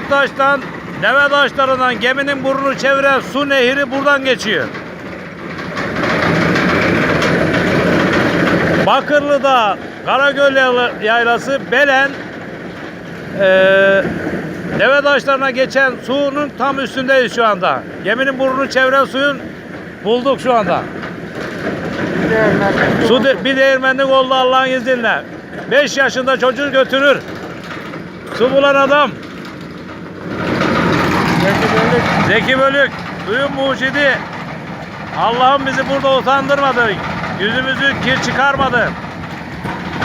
Devedaş'tan Devedaşlarından geminin burnunu çeviren su nehri buradan geçiyor. Bakırlı'da Karagöl Yayla- Yaylası Belen eee Devedaşlarına geçen suyun tam üstündeyiz şu anda. Geminin burnunu çeviren suyun bulduk şu anda. Su de- bir değirmenlik oldu Allah'ın izniyle. 5 yaşında çocuğu götürür. Su bulan adam. Zeki Bölük, suyun mucidi. Allah'ım bizi burada utandırmadı. Yüzümüzü kir çıkarmadı.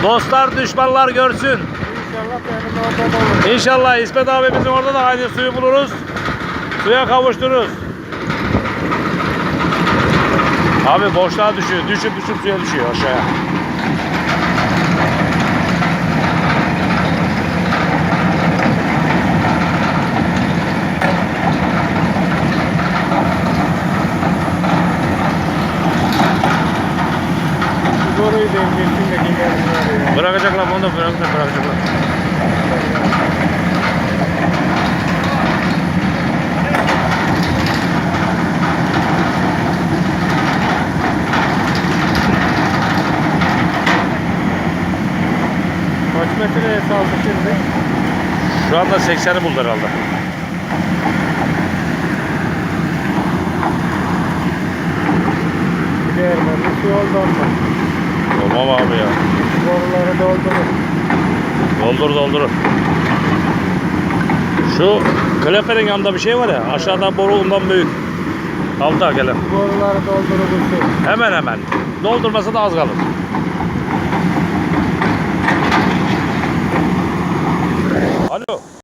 Dostlar, düşmanlar görsün. İnşallah benim orada da olur. İnşallah İsmet abimizin orada da aynı suyu buluruz. Suya kavuştururuz. Abi boşluğa düşüyor. Düşüp düşüp suya düşüyor aşağıya. Da indirsin de gidelim. Bırakacaklar bunu da bırakacaklar. bırakacaklar. Kaç metreye saldı şimdi? Şu anda 80'i buldu herhalde. Bir su oldu ondan. Olmam abi ya. Boruları doldurur. Doldur doldur. Şu klepenin yanında bir şey var ya aşağıdan boru ondan büyük. Altta gelen. Boruları doldurur. Hemen hemen. Doldurmasa da az kalır.